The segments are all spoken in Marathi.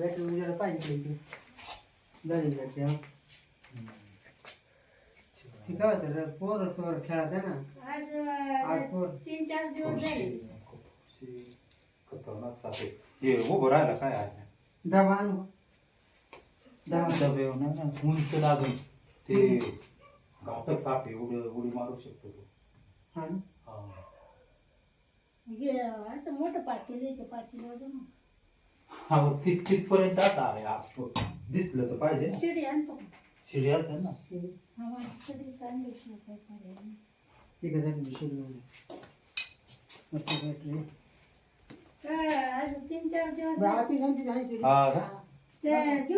बॅटरी उजेला पाहिजे इथे झाली बॅटरी हा ती काय होतं रे, पोरं सोर खेळत आहे ना. आज पोर. तीन चार दिवस झाले. खतरनाक साप आहे. हे उभं राहिला काय आहे डबा आणू. डबा डबे नाही ना उंच लागेल. ते घातक साप आहे उडी उडी मारू शकतो तो. हा? हा. हे असं मोठं पातेल आहे ते पातेल वजन हा तिथ तिथपर्यंत आता आहे आप- दिसलं तर पाहिजे शिडी आणतो. शिडी असते ना. हा. ठीक आहे झाली. मस्त. हा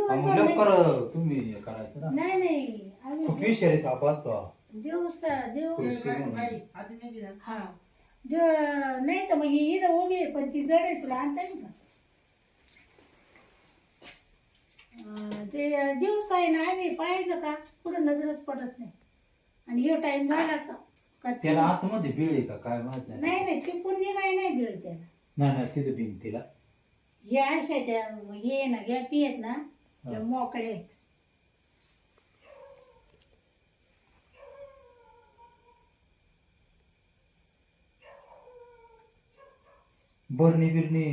हा, मग. लवकर तुम्ही हे करायचं ना. नाही नाही आम्ही खूप विषारी साप असतो. दिवस. हा. दिव- नाही तर मग ही इथं उभी आहे पण ती जड आहे तुला आणता येईल का अं, ते दिवस आहे ना आम्ही पाहिलं का पुढं नजरच पडत नाही. आणि हे टाइम झाला का का ते- त्याला आतमध्ये बिळ आहे का काय माहीत नाही. नाही नाही ती पुण्य काय नाही भेळ त्याला. नाही नाही तिथे भिंतीला हे अशा त्या हे ना गॅपी आहेत ना हा. मोकळे. आहेत बरणी बिरणी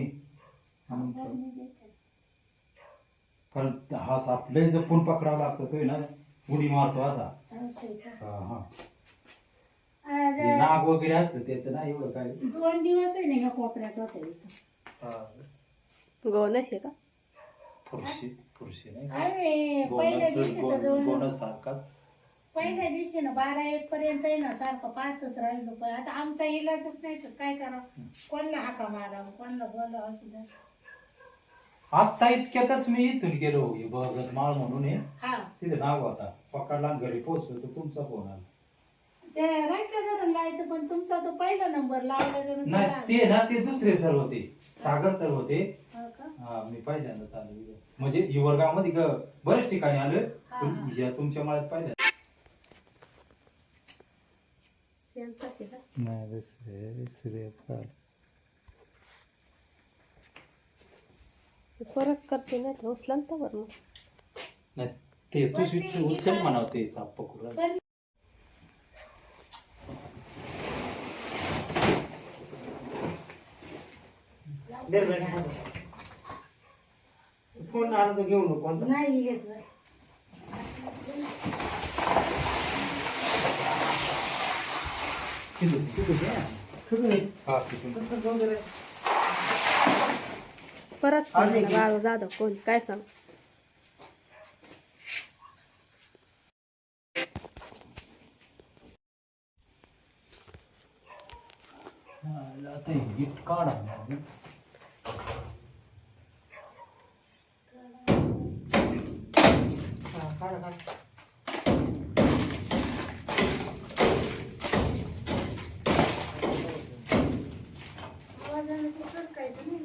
कारण हा साप लय जपून पकडावा लागतो तो ना उडी मारतो आता? हा हा. हे नाग वगैरे असतं त्याचं नाही एवढं काय दोन दिवस आहे ना ह्या कोपऱ्यात होता इथं. हा. गोनस आहे का? फुरशी फुरशी नाही पहिल्या दिवशी तर गोन जवळ गोनस सारखा. पहिल्या दिवशी ना बारा एक पर्यंत आहे ना सारखं पाहतच राहिलो. पण आता आमचा इलाजच नाही तर काय करावं? कोणला हाका मारा कोणला बोला असू आता इतक्यातच मी इथून गेलो बघत माळ म्हणून हे हा. तिथे नाग होता. पकडला आणि घरी पोहोचलो तर तुमचा फोन आला. ते राहायचं धरून लावायचं पण तुमचा तो पहिला नंबर लावला धरून नाही त्याला- ते ना ते दुसरे सर होते. सागर सर होते. हो का? हा मी पहिल्यांदा चालू म्हणजे हिवरगावमध्ये बरेच ठिकाणी आलोय पण हा. या तुमच्या मळ्यात पाहिजे नाही दुसरे दुसरे परत करते ना तर उचला ना तर मग नाही ते तू उचल उचल म्हणाव ते साप पकडून. फोन आला तर घेऊ नको कोणता नाही घेतलं तिथून तिथून? हा तिथून? परत फोन बाळू जाधव कोण? काय सांग? आता गिफ्ट काढा, काढा. आवाजाने ते सरकायचं नाही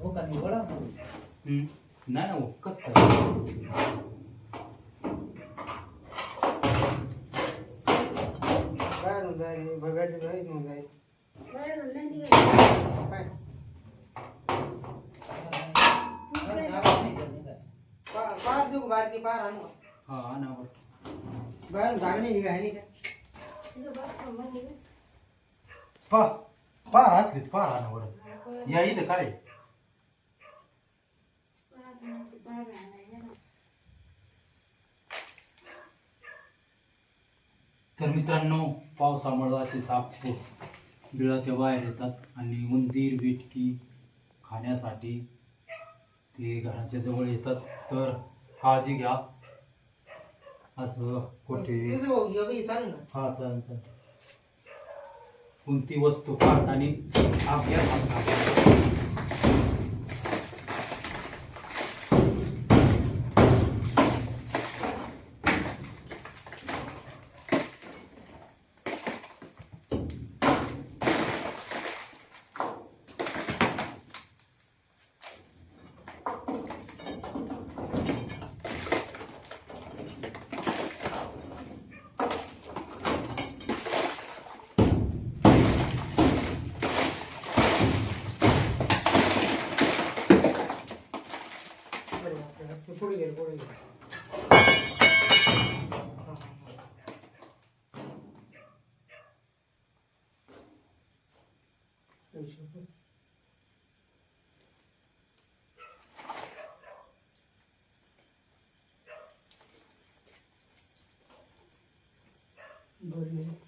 हो का नाही बरं हम्म. नाही ना कस काय बाहेरून जाईल बघायचं नाही. काय दुसऱ्या- पा- पार देऊ का बारकी? पार आणू का? हा अनावर जागा नाही निघा आहे का? तिथं bathroom मध्ये ना. पा पार असली पार अनावर या इथं काय बाथरूमची बाहेर आणायला ना. तर मित्रांनो पावसामुळं असे साप बिळाच्या बाहेर येतात आणि उंदीर बिटकी खाण्यासाठी ते घराच्या जवळ येतात. तर काळजी घ्या. असं कुठे हा चालेल चालेल. कोणती वस्तू पाहताना अभ्यास शकतो बरं वळलं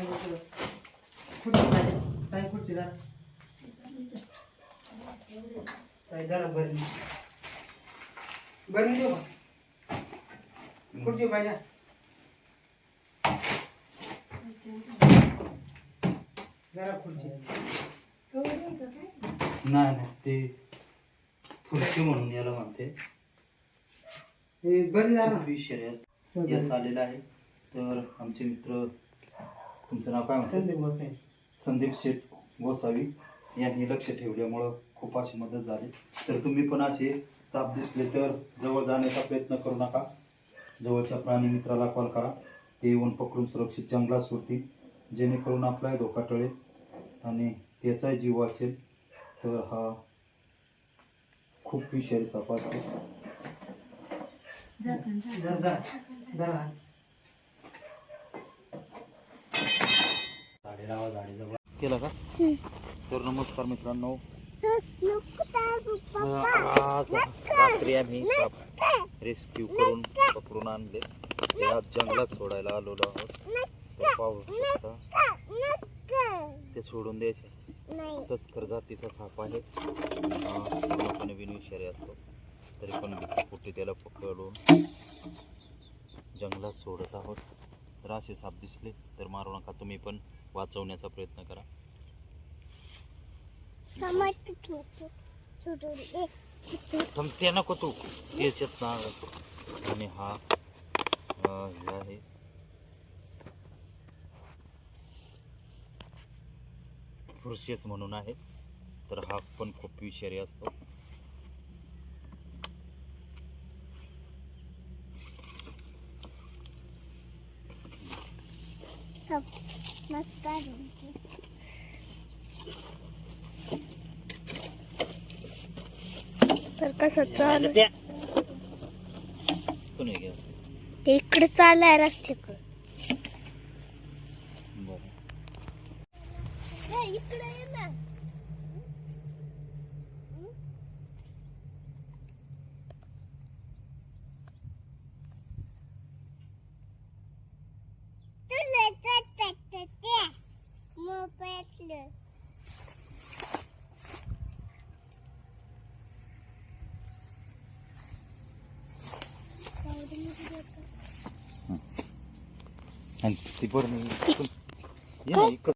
खुर्ची खाली. ताई खुर्ची धरा. ताई धरा बरणी. बरणी देऊ का? खुर्ची पाहिजे जरा खुर्ची नाही नाही ते फुरशी म्हणून याला म्हणते हे बरणी ना. शर्यत यश आलेला आहे तर आमचे मित्र तुमचं नाव काय म्हणतात संदीप गोसाई संदीप शेठ गोसावी यांनी लक्ष ठेवल्यामुळं खूप अशी मदत झाली. तर तुम्ही पण असे साप दिसले तर जवळ जाण्याचा प्रयत्न करू नका. जवळच्या प्राणी मित्राला कॉल करा. ते येऊन पकडून सुरक्षित जंगलात सोडतील. जेणेकरून आपलाही धोका टळेल आणि त्याचाही जीव वाचेल. तर हा खूप विषारी साप असतो धरा धरा धरा झाडे लावा झाडे जवळ केला का? तर नमस्कार मित्रांनो. आज रात्री आम्ही साप रेस्क्यू करून पकडून आणले. ते आज जंगलात सोडायला आलेलो आहोत. तर पाहू शकता. ते सोडून द्यायचे. तस्कर जातीचा साप आहे. हा पूर्णपणे विषारी असतो. तरी पण भीतीपोटी त्याला पकडून. जंगलात सोडत आहोत. तर असे साप दिसले. तर मारू नका तुम्ही पण. वाचवण्याचा प्रयत्न करा. पण ते नको तू. त्याच्यात ना आणि हा हे आहे. फुरशेस म्हणून आहे. तर हा पण खूप विषारी असतो. तर कसं चाल? ते इकडे चाललाय रस्त्याकडे बरं. इकडे ये ना आणि ती बरं मी ये ना इकडं